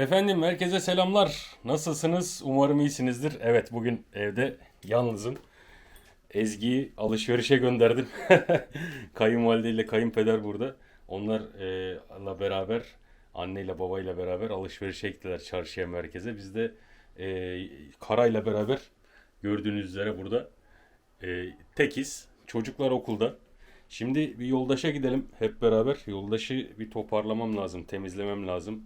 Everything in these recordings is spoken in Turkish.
Efendim herkese selamlar. Nasılsınız? Umarım iyisinizdir. Evet bugün evde yalnızım. Ezgi'yi alışverişe gönderdim. Kayınvalide ile kayınpeder burada. Onlarla beraber anneyle babayla beraber alışverişe gittiler çarşıya merkeze. Biz de e, Kara'yla beraber gördüğünüz üzere burada e, tekiz. Çocuklar okulda. Şimdi bir yoldaşa gidelim hep beraber. Yoldaşı bir toparlamam lazım, temizlemem lazım.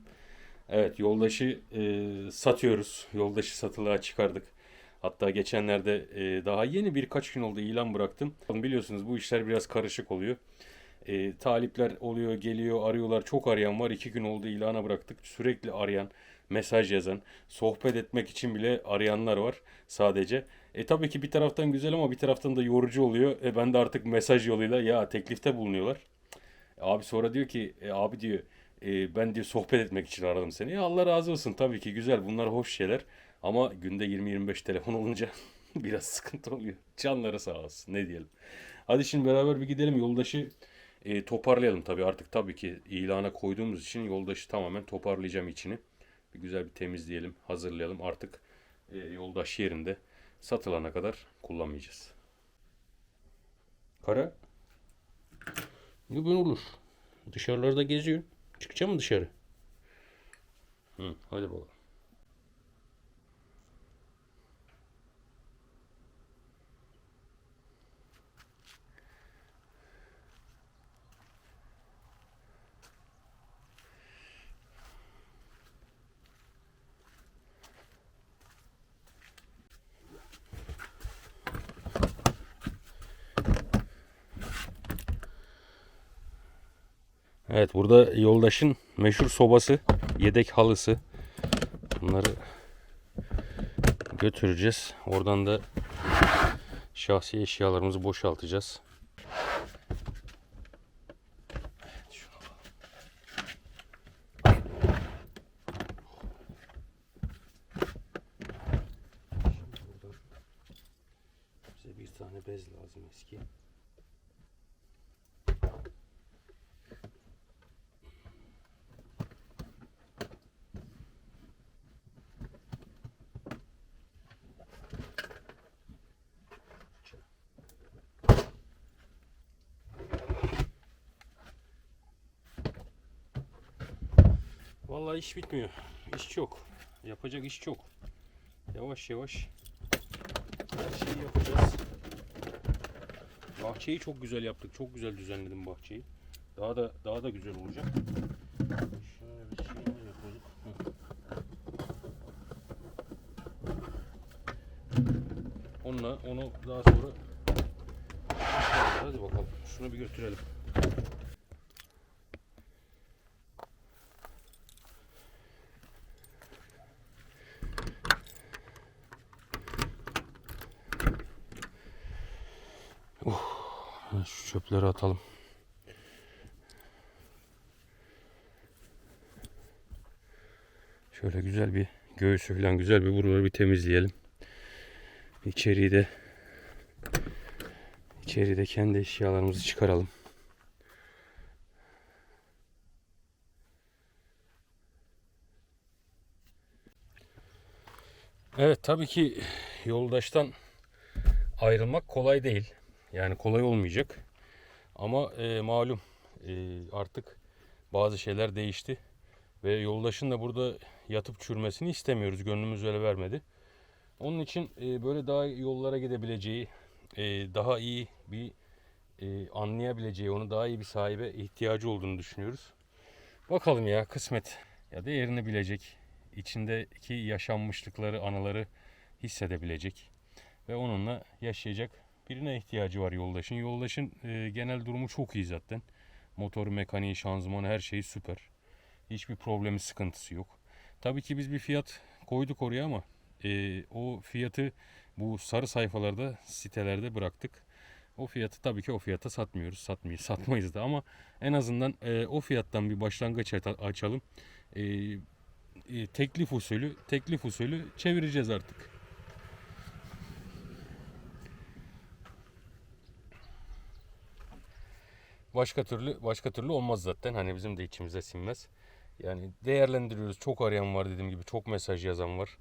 Evet, yoldaşı e, satıyoruz. Yoldaşı satılığa çıkardık. Hatta geçenlerde e, daha yeni birkaç gün oldu ilan bıraktım. Biliyorsunuz bu işler biraz karışık oluyor. E, talipler oluyor, geliyor, arıyorlar. Çok arayan var. İki gün oldu ilana bıraktık. Sürekli arayan, mesaj yazan, sohbet etmek için bile arayanlar var sadece. E tabii ki bir taraftan güzel ama bir taraftan da yorucu oluyor. E ben de artık mesaj yoluyla ya teklifte bulunuyorlar. Abi sonra diyor ki e, abi diyor e, ben diyor sohbet etmek için aradım seni. Ya Allah razı olsun tabii ki güzel bunlar hoş şeyler. Ama günde 20-25 telefon olunca biraz sıkıntı oluyor. Canları sağ olsun ne diyelim. Hadi şimdi beraber bir gidelim yoldaşı e, toparlayalım tabii artık tabii ki ilana koyduğumuz için yoldaşı tamamen toparlayacağım içini. Bir güzel bir temizleyelim hazırlayalım artık e, yoldaş yerinde satılana kadar kullanmayacağız. Kara. Ne ben olur. Dışarılarda geziyorsun. Çıkacak mı dışarı? Hı, hadi bakalım. Evet burada yoldaşın meşhur sobası, yedek halısı. Bunları götüreceğiz. Oradan da şahsi eşyalarımızı boşaltacağız. Bize bir tane bez lazım eski. Vallahi iş bitmiyor. İş çok. Yapacak iş çok. Yavaş yavaş her şeyi yapacağız. Bahçeyi çok güzel yaptık. Çok güzel düzenledim bahçeyi. Daha da daha da güzel olacak. Şey. Onunla onu daha sonra hadi bakalım. Şunu bir götürelim. Şu çöpleri atalım. Şöyle güzel bir göğsü falan güzel bir buraları bir temizleyelim. İçeriği de içeriği de kendi eşyalarımızı çıkaralım. Evet tabii ki yoldaştan ayrılmak kolay değil. Yani kolay olmayacak. Ama e, malum e, artık bazı şeyler değişti. Ve yoldaşın da burada yatıp çürmesini istemiyoruz. Gönlümüz öyle vermedi. Onun için e, böyle daha yollara gidebileceği, e, daha iyi bir e, anlayabileceği, onu daha iyi bir sahibe ihtiyacı olduğunu düşünüyoruz. Bakalım ya kısmet. Ya değerini bilecek, içindeki yaşanmışlıkları, anıları hissedebilecek ve onunla yaşayacak birine ihtiyacı var yoldaşın. Yoldaşın e, genel durumu çok iyi zaten. Motoru, mekaniği, şanzımanı her şeyi süper. Hiçbir problemi, sıkıntısı yok. Tabii ki biz bir fiyat koyduk oraya ama e, o fiyatı bu sarı sayfalarda, sitelerde bıraktık. O fiyatı tabii ki o fiyata satmıyoruz. Satmayız, satmayız da ama en azından e, o fiyattan bir başlangıç açalım. E, e, teklif usulü, teklif usulü çevireceğiz artık. Başka türlü başka türlü olmaz zaten. Hani bizim de içimize sinmez. Yani değerlendiriyoruz. Çok arayan var dediğim gibi. Çok mesaj yazan var.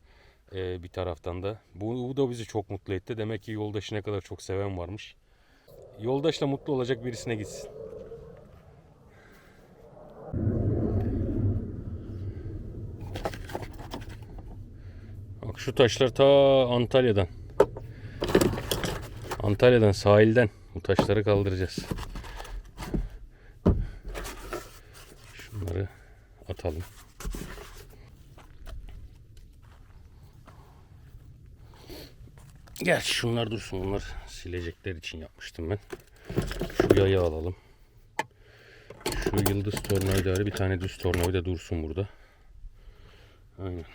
Ee, bir taraftan da. Bu, bu da bizi çok mutlu etti. Demek ki yoldaşı ne kadar çok seven varmış. Yoldaşla mutlu olacak birisine gitsin. Bak şu taşlar ta Antalya'dan. Antalya'dan sahilden bu taşları kaldıracağız. Şunları atalım. Gel şunlar dursun. Bunlar silecekler için yapmıştım ben. Şu yayı alalım. Şu yıldız tornavidarı bir tane düz tornavida dursun burada. Aynen.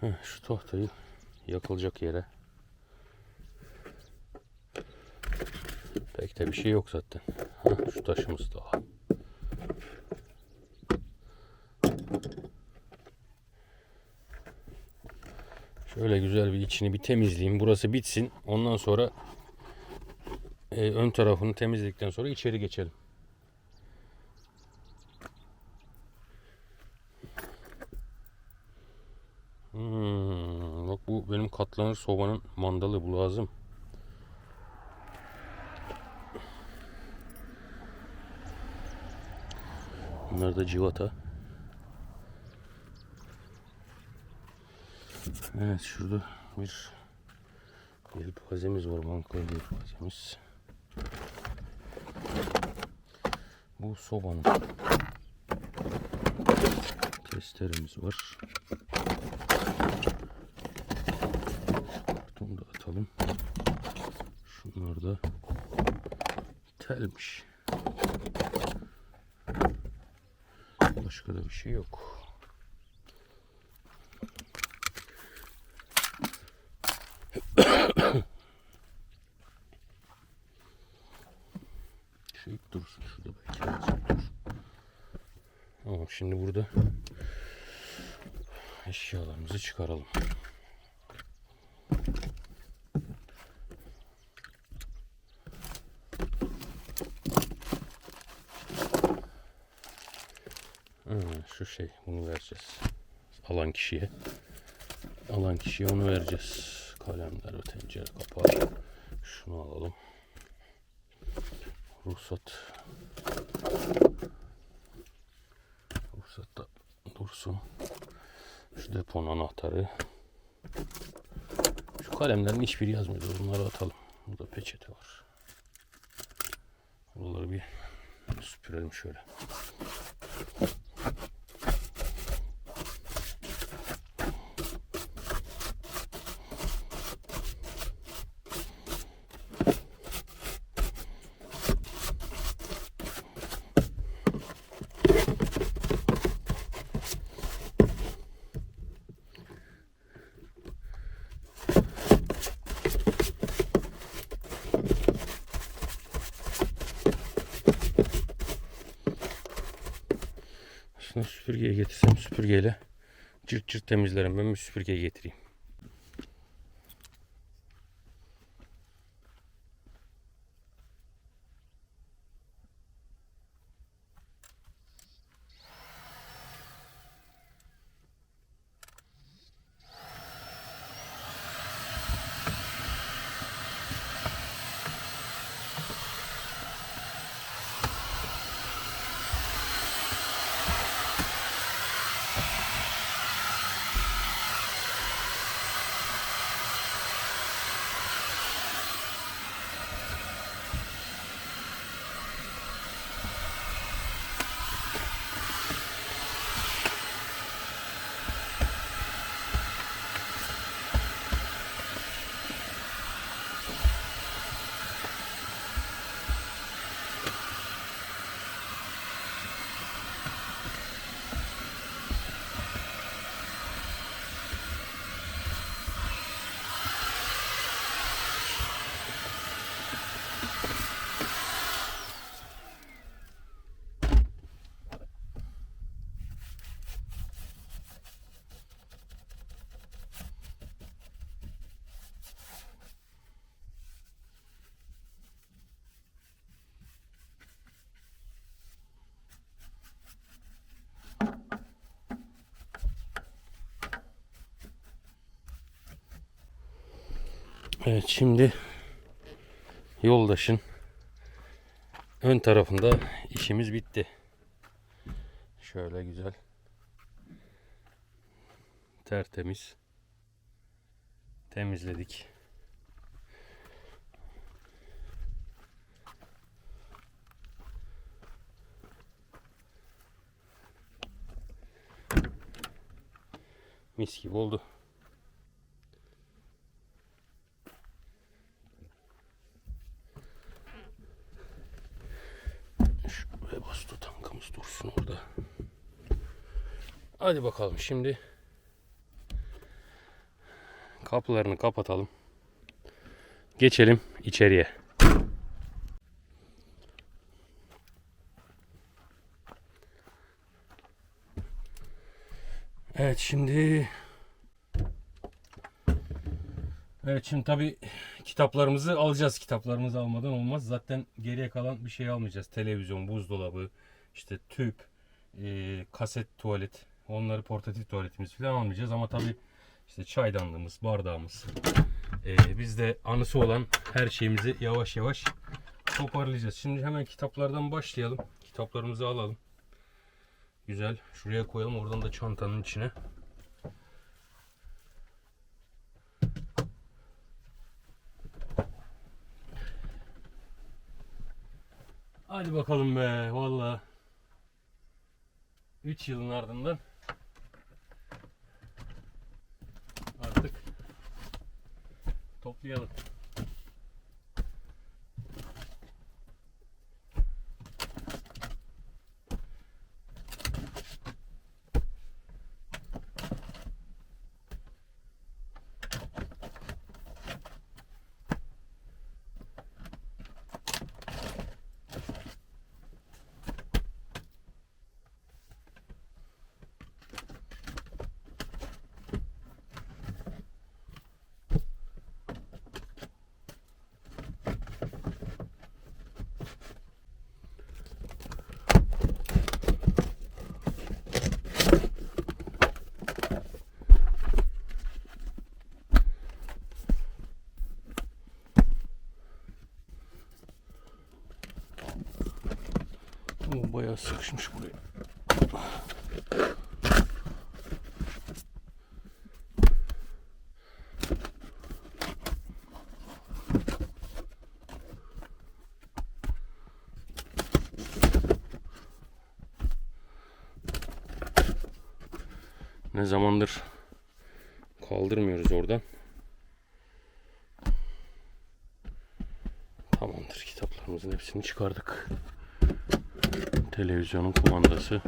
Heh, şu tahtayı yakılacak yere. Pek bir şey yok zaten. Heh, şu taşımız da. Şöyle güzel bir içini bir temizleyeyim. Burası bitsin. Ondan sonra e, ön tarafını temizledikten sonra içeri geçelim. Hmm, bak bu benim katlanır sobanın mandalı bu lazım. Bunlar da civata. Evet şurada bir yelpazemiz var. Bankalı yelpazemiz. Bu sobanın testeremiz var. Bunu da atalım. Şunlar da telmiş. Başka da bir şey yok. İp dursun şurada belki dur. Tamam şimdi burada eşyalarımızı çıkaralım. Ha, şu şey bunu vereceğiz. Alan kişiye. Alan kişiye onu vereceğiz. Kalemler ve tencere kapağı. Şunu alalım. Ruhsat. Ruhsat da dursun. Şu deponun anahtarı. Şu kalemlerin hiçbiri yazmıyor. Bunları atalım. Burada peçete var. Buraları bir süpürelim şöyle. Süpürgeye getirsem süpürgeyle cırt cırt temizlerim. Ben bir süpürgeye getireyim. Evet şimdi yoldaşın ön tarafında işimiz bitti. Şöyle güzel. Tertemiz. Temizledik. Mis gibi oldu. Bastı tankımız dursun orada. Hadi bakalım şimdi kapılarını kapatalım. Geçelim içeriye. Evet şimdi Evet şimdi tabi kitaplarımızı alacağız. Kitaplarımızı almadan olmaz. Zaten geriye kalan bir şey almayacağız. Televizyon, buzdolabı, işte tüp, e, kaset tuvalet, onları portatif tuvaletimiz falan almayacağız. Ama tabi işte çaydanlığımız, bardağımız, e, bizde anısı olan her şeyimizi yavaş yavaş toparlayacağız. Şimdi hemen kitaplardan başlayalım. Kitaplarımızı alalım. Güzel. Şuraya koyalım. Oradan da çantanın içine. Bakalım be. Valla. 3 yılın ardından artık toplayalım. Oo, bayağı sıkışmış buraya. Ne zamandır kaldırmıyoruz oradan. Tamamdır kitaplarımızın hepsini çıkardık. Televizyonun kumandası.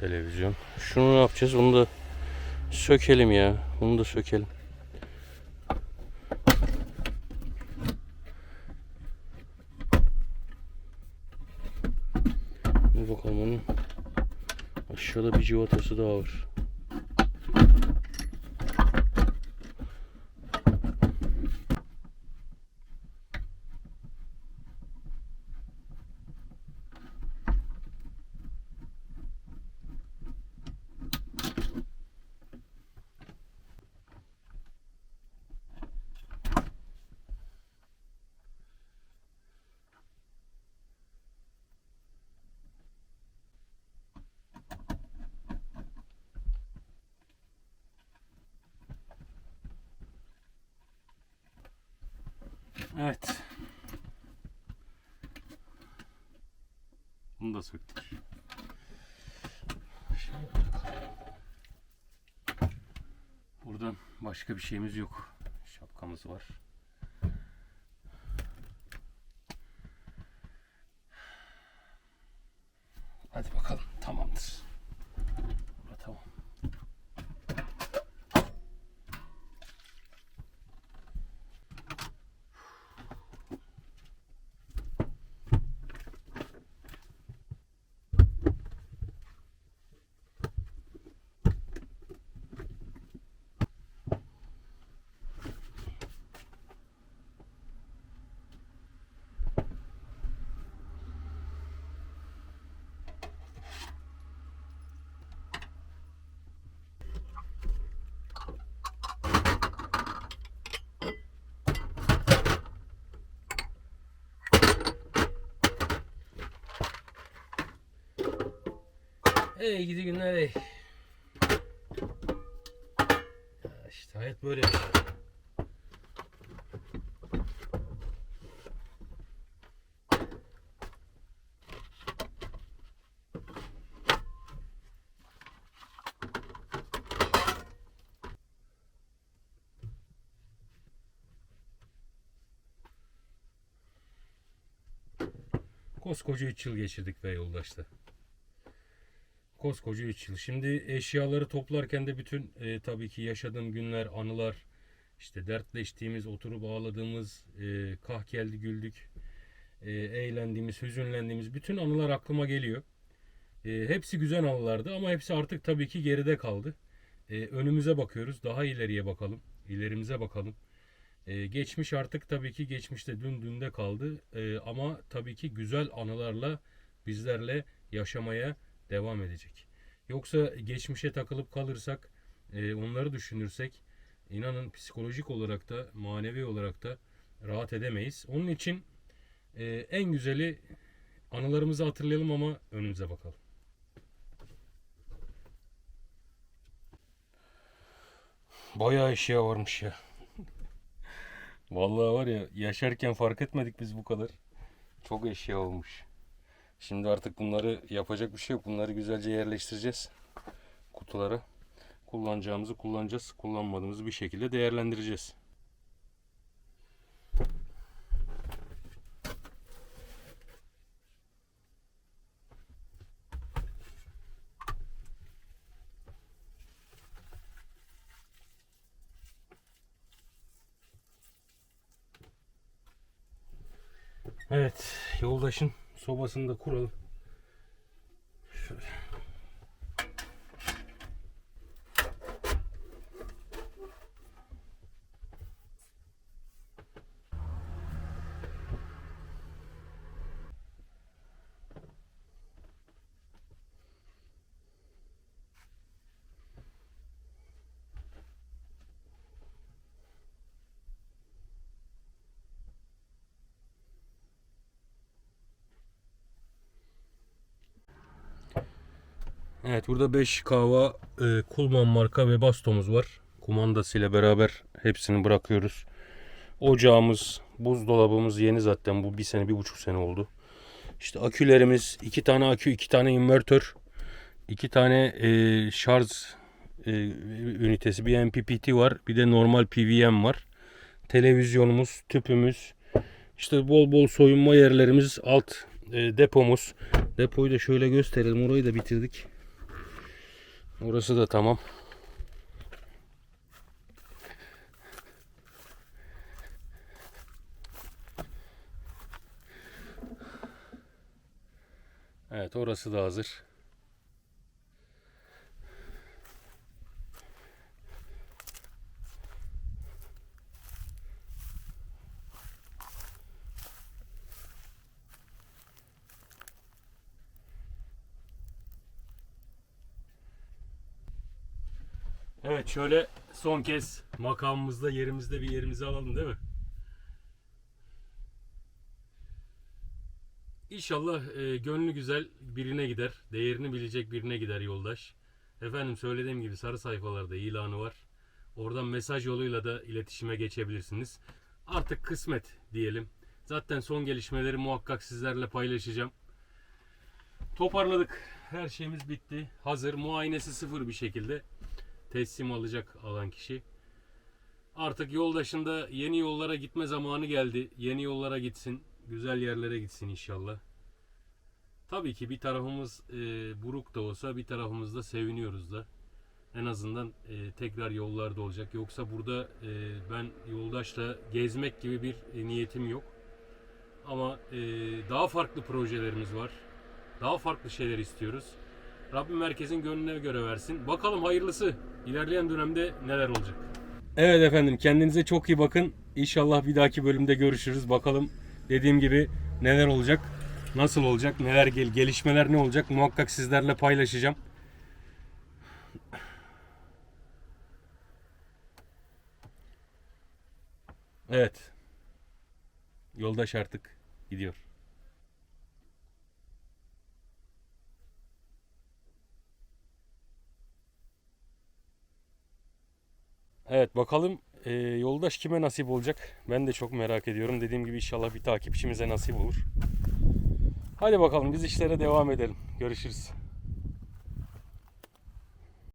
Televizyon. Şunu ne yapacağız? Bunu da sökelim ya. Bunu da sökelim. Bir bakalım onun aşağıda bir civatası daha var. Evet. Bunu da söktük. Buradan başka bir şeyimiz yok. Şapkamız var. Ey gidi günler ey. Ya hayat böyle. Koskoca 3 yıl geçirdik be yoldaşta. Koskoca 3 yıl. Şimdi eşyaları toplarken de bütün e, tabii ki yaşadığım günler, anılar, işte dertleştiğimiz, oturup ağladığımız, e, kah geldi güldük, e, eğlendiğimiz, hüzünlendiğimiz bütün anılar aklıma geliyor. E, hepsi güzel anılardı ama hepsi artık tabii ki geride kaldı. E, önümüze bakıyoruz, daha ileriye bakalım, ilerimize bakalım. E, geçmiş artık tabii ki geçmişte dün dünde kaldı E, ama tabii ki güzel anılarla bizlerle yaşamaya devam edecek. Yoksa geçmişe takılıp kalırsak, e, onları düşünürsek inanın psikolojik olarak da manevi olarak da rahat edemeyiz. Onun için e, en güzeli anılarımızı hatırlayalım ama önümüze bakalım. Bayağı eşya varmış ya. Vallahi var ya yaşarken fark etmedik biz bu kadar. Çok eşya olmuş. Şimdi artık bunları yapacak bir şey yok. Bunları güzelce yerleştireceğiz kutulara. Kullanacağımızı kullanacağız. Kullanmadığımızı bir şekilde değerlendireceğiz. Evet, yoldaşın sobasını da kuralım. Şöyle. Evet burada 5 kahva e, Kulman marka ve bastomuz var. Kumandasıyla beraber hepsini bırakıyoruz. Ocağımız, buzdolabımız yeni zaten bu bir sene bir buçuk sene oldu. İşte akülerimiz iki tane akü, iki tane invertör, iki tane e, şarj e, ünitesi, bir MPPT var, bir de normal PWM var. Televizyonumuz, tüpümüz, işte bol bol soyunma yerlerimiz, alt e, depomuz. Depoyu da şöyle gösterelim. Orayı da bitirdik. Orası da tamam. Evet orası da hazır. Evet şöyle son kez makamımızda yerimizde bir yerimizi alalım değil mi? İnşallah e, gönlü güzel birine gider. Değerini bilecek birine gider yoldaş. Efendim söylediğim gibi sarı sayfalarda ilanı var. Oradan mesaj yoluyla da iletişime geçebilirsiniz. Artık kısmet diyelim. Zaten son gelişmeleri muhakkak sizlerle paylaşacağım. Toparladık. Her şeyimiz bitti. Hazır. Muayenesi sıfır bir şekilde teslim alacak alan kişi. Artık yoldaşında yeni yollara gitme zamanı geldi. Yeni yollara gitsin. Güzel yerlere gitsin inşallah. Tabii ki bir tarafımız e, buruk da olsa bir tarafımız da seviniyoruz da. En azından e, tekrar yollarda olacak. Yoksa burada e, ben yoldaşla gezmek gibi bir e, niyetim yok. Ama e, daha farklı projelerimiz var. Daha farklı şeyler istiyoruz. Rabbim herkesin gönlüne göre versin. Bakalım hayırlısı. İlerleyen dönemde neler olacak. Evet efendim kendinize çok iyi bakın. İnşallah bir dahaki bölümde görüşürüz. Bakalım dediğim gibi neler olacak, nasıl olacak, neler gel gelişmeler ne olacak muhakkak sizlerle paylaşacağım. Evet. Yoldaş artık gidiyor. Evet bakalım e, yoldaş kime nasip olacak? Ben de çok merak ediyorum. Dediğim gibi inşallah bir takipçimize nasip olur. Hadi bakalım biz işlere devam edelim. Görüşürüz.